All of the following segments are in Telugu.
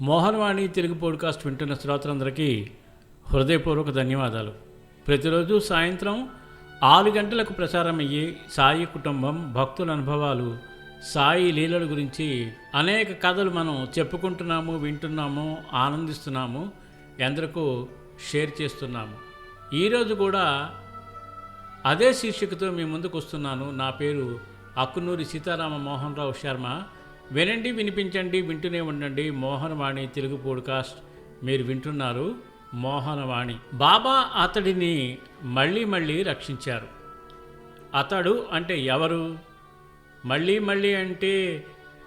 మోహన్వాణి తెలుగు పోడ్కాస్ట్ వింటున్న శ్రోతలందరికీ హృదయపూర్వక ధన్యవాదాలు. ప్రతిరోజు సాయంత్రం ఆరు గంటలకు ప్రసారమయ్యే సాయి కుటుంబం భక్తుల అనుభవాలు సాయి లీలల గురించి అనేక కథలు మనం చెప్పుకుంటున్నాము వింటున్నాము ఆనందిస్తున్నాము ఎందరికో షేర్ చేస్తున్నాము. ఈరోజు కూడా అదే శీర్షికతో మీ ముందుకు వస్తున్నాను నా పేరు అక్కునూరి సీతారామ మోహన్ రావు శర్మ. వినండి వినిపించండి వింటూనే ఉండండి. మోహనవాణి తెలుగు పోడ్కాస్ట్. మీరు వింటున్నారు మోహనవాణి. బాబా అతడిని మళ్ళీ మళ్ళీ రక్షించారు. అతడు అంటే ఎవరు? మళ్ళీ మళ్ళీ అంటే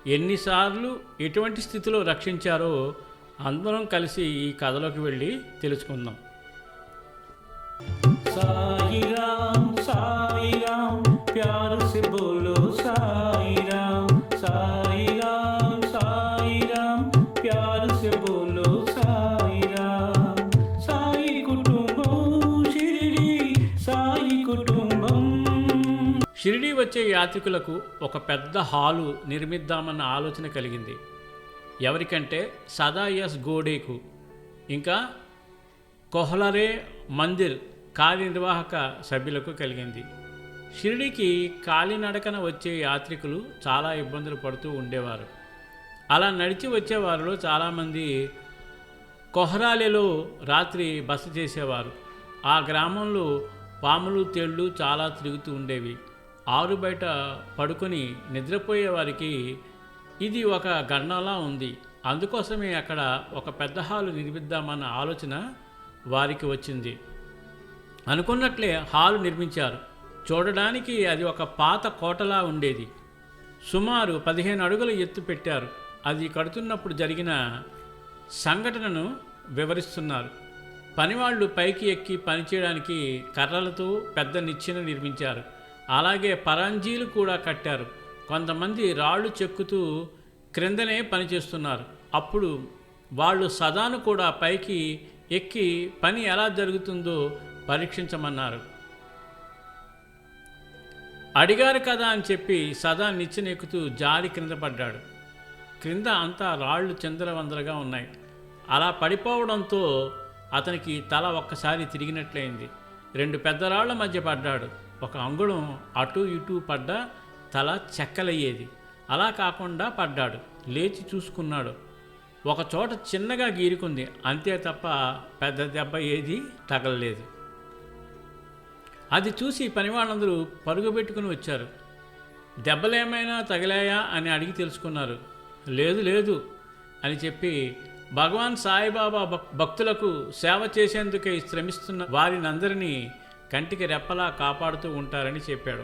ఎన్నిసార్లు ఎటువంటి స్థితిలో రక్షించారో అందరం కలిసి ఈ కథలోకి వెళ్ళి తెలుసుకుందాం. సాయిరామ్ సాయిరామ్ ప్యారు సి బోలో సాయి. కుటుంబం వచ్చే యాత్రికులకు ఒక పెద్ద హాలు నిర్మిద్దామన్న ఆలోచన కలిగింది. ఎవరికంటే సదా ఎస్ గోడేకు. ఇంకా కొహ్లరే మందిర్ కార్యనిర్వాహక సభ్యులకు కలిగింది. షిరిడికి కాలినడకన వచ్చే యాత్రికులు చాలా ఇబ్బందులు పడుతూ ఉండేవారు. అలా నడిచి వచ్చేవారిలో చాలామంది కొహరాలేలో రాత్రి బస చేసేవారు. ఆ గ్రామంలో పాములు తేళ్ళు చాలా తిరుగుతూ ఉండేవి. ఆరు బయట పడుకొని నిద్రపోయే వారికి ఇది ఒక గండంలా ఉంది. అందుకోసమే అక్కడ ఒక పెద్ద హాలు నిర్మిద్దామన్న ఆలోచన వారికి వచ్చింది. అనుకున్నట్లే హాలు నిర్మించారు. చూడడానికి అది ఒక పాత కోటలా ఉండేది. సుమారు పదిహేను అడుగుల ఎత్తు పెట్టారు. అది కడుతున్నప్పుడు జరిగిన సంఘటనను వివరిస్తున్నారు. పనివాళ్ళు పైకి ఎక్కి పనిచేయడానికి కర్రలతో పెద్ద నిచ్చెన నిర్మించారు. అలాగే పరంజీలు కూడా కట్టారు. కొంతమంది రాళ్ళు చెక్కుతూ క్రిందనే పనిచేస్తున్నారు. అప్పుడు వాళ్ళు సదాను కూడా పైకి ఎక్కి పని ఎలా జరుగుతుందో పరీక్షించమన్నారు. అడిగారు కదా అని చెప్పి సదా నిచ్చెనెక్కుతూ జారి క్రింద పడ్డాడు. క్రింద అంతా రాళ్ళు చందరవందరగా ఉన్నాయి. అలా పడిపోవడంతో అతనికి తల ఒక్కసారి తిరిగినట్లయింది. రెండు పెద్దరాళ్ళ మధ్య పడ్డాడు. ఒక అంగుళం అటు ఇటు పడ్డా తల చెక్కలయ్యేది. అలా కాకుండా పడ్డాడు. లేచి చూసుకున్నాడు. ఒక చోట చిన్నగా గీరుకుంది. అంతే తప్ప పెద్ద దెబ్బ ఏది తగలలేదు. అది చూసి పనివాళ్ళందరూ పరుగు పెట్టుకుని వచ్చారు. దెబ్బలేమైనా తగిలాయా అని అడిగి తెలుసుకున్నారు. లేదు లేదు అని చెప్పి భగవాన్ సాయిబాబా భక్- భక్తులకు సేవ చేసేందుకే శ్రమిస్తున్న వారినందరినీ కంటికి రెప్పలా కాపాడుతూ ఉంటారని చెప్పాడు.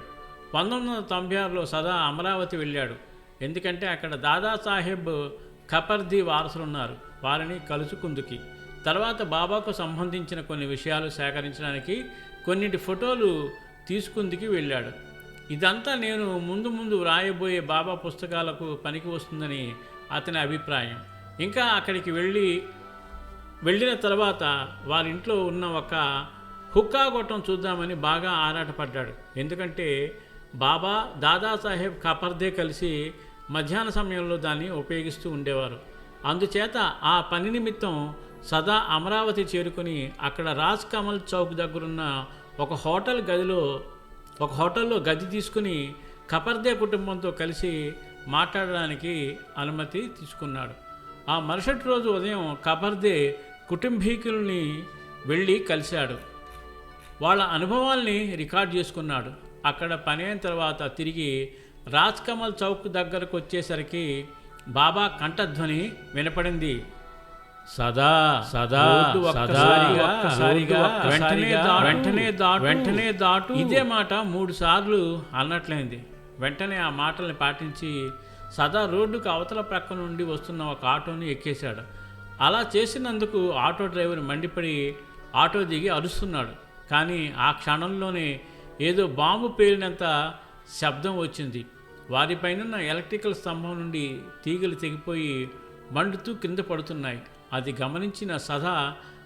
పంతొమ్మిది వందల తొంభై ఆరులో సదా అమరావతి వెళ్ళాడు. ఎందుకంటే అక్కడ దాదాసాహెబ్ ఖపర్ది వారసులున్నారు. వారిని కలుసుకుందుకి. తర్వాత బాబాకు సంబంధించిన కొన్ని విషయాలు సేకరించడానికి కొన్నింటి ఫోటోలు తీసుకుందుకి వెళ్ళాడు. ఇదంతా నేను ముందు ముందు వ్రాయబోయే బాబా పుస్తకాలకు పనికి వస్తుందని అతని అభిప్రాయం. ఇంకా అక్కడికి వెళ్ళి వెళ్ళిన తర్వాత వారింట్లో ఉన్న ఒక హుక్కా గొట్టం చూద్దామని బాగా ఆరాటపడ్డాడు. ఎందుకంటే బాబా దాదాసాహెబ్ కపర్దే కలిసి మధ్యాహ్న సమయంలో దాన్ని ఉపయోగిస్తూ ఉండేవారు. అందుచేత ఆ పని నిమిత్తం సదా అమరావతి చేరుకుని అక్కడ రాజ్ కమల్ చౌక్ దగ్గరున్న ఒక హోటల్ గదిలో ఒక హోటల్లో గది తీసుకుని కపర్దే కుటుంబంతో కలిసి మాట్లాడడానికి అనుమతి తీసుకున్నాడు. ఆ మరుసటి రోజు ఉదయం ఖబర్దే కుటుంబీకుల్ని వెళ్ళి కలిశాడు. వాళ్ళ అనుభవాల్ని రికార్డ్ చేసుకున్నాడు. అక్కడ పని అయిన తర్వాత తిరిగి రాజ్ కమల్ చౌక్ దగ్గరకు వచ్చేసరికి బాబా కంఠధ్వని వినపడింది. సదా సదా ఒక్కసారిగా వెంటనే వెంటనే దాటు వెంటనే దాటు. ఇదే మాట మూడు సార్లు అన్నట్లయింది వెంటనే ఆ మాటల్ని పాటించి సదా రోడ్డుకు అవతల ప్రక్క నుండి వస్తున్న ఒక ఆటోని ఎక్కేశాడు. అలా చేసినందుకు ఆటో డ్రైవర్ మండిపడి ఆటో దిగి అరుస్తున్నాడు. కానీ ఆ క్షణంలోనే ఏదో బాంబు పేలినంత శబ్దం వచ్చింది. వారిపైనున్న ఎలక్ట్రికల్ స్తంభం నుండి తీగలు తెగిపోయి మండుతూ కింద పడుతున్నాయి. అది గమనించిన సదా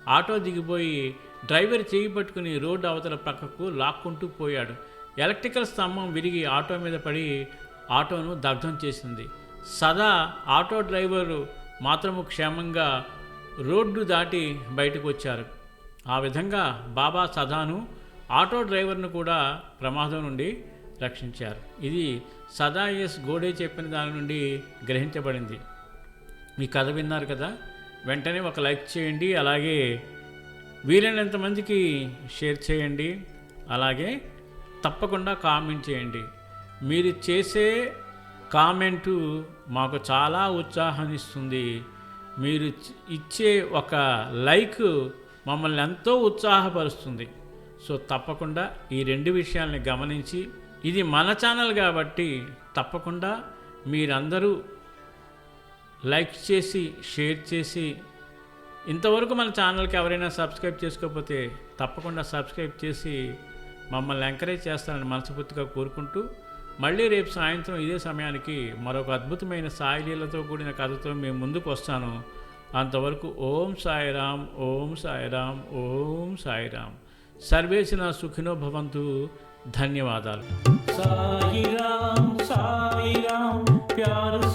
ఆటో దిగిపోయి డ్రైవర్ చేయి పట్టుకుని రోడ్డు అవతల పక్కకు లాక్కుంటూ పోయాడు. ఎలక్ట్రికల్ స్తంభం విరిగి ఆటో మీద పడి ఆటోను దగ్ధం చేసింది. సదా ఆటో డ్రైవరు మాత్రము క్షేమంగా రోడ్డు దాటి బయటకు వచ్చారు ఆ విధంగా బాబా సదాను ఆటో డ్రైవర్ను కూడా ప్రమాదం నుండి రక్షించారు. ఇది సదా ఎస్ గోడే చెప్పిన దాని నుండి గ్రహించబడింది. మీ కథ విన్నారు కదా? వెంటనే ఒక లైక్ చేయండి అలాగే వీలైనంత మందికి షేర్ చేయండి అలాగే తప్పకుండా కామెంట్ చేయండి. మీరు చేసే కామెంటు మాకు చాలా ఉత్సాహాన్ని ఇస్తుంది మీరు ఇచ్చే ఒక లైక్ మమ్మల్ని ఎంతో ఉత్సాహపరుస్తుంది. సో తప్పకుండా ఈ రెండు విషయాల్ని గమనించి ఇది మన ఛానల్ కాబట్టి తప్పకుండా మీరందరూ లైక్ చేసి షేర్ చేసి ఇంతవరకు మన ఛానల్కి ఎవరైనా సబ్స్క్రైబ్ చేసుకోకపోతే తప్పకుండా సబ్స్క్రైబ్ చేసి మమ్మల్ని ఎంకరేజ్ చేస్తారని మనస్ఫూర్తిగా కోరుకుంటూ మళ్ళీ రేపు సాయంత్రం ఇదే సమయానికి మరొక అద్భుతమైన సాయిలీలతో కూడిన కథతో మేము ముందుకు వస్తాను. అంతవరకు ఓం సాయిరామ్ ఓం సాయిరామ్ ఓం సాయిరామ్. సర్వేసిన సుఖినో భవంతు. ధన్యవాదాలు. సాయిరామ్ సాయిరామ్ ప్యారు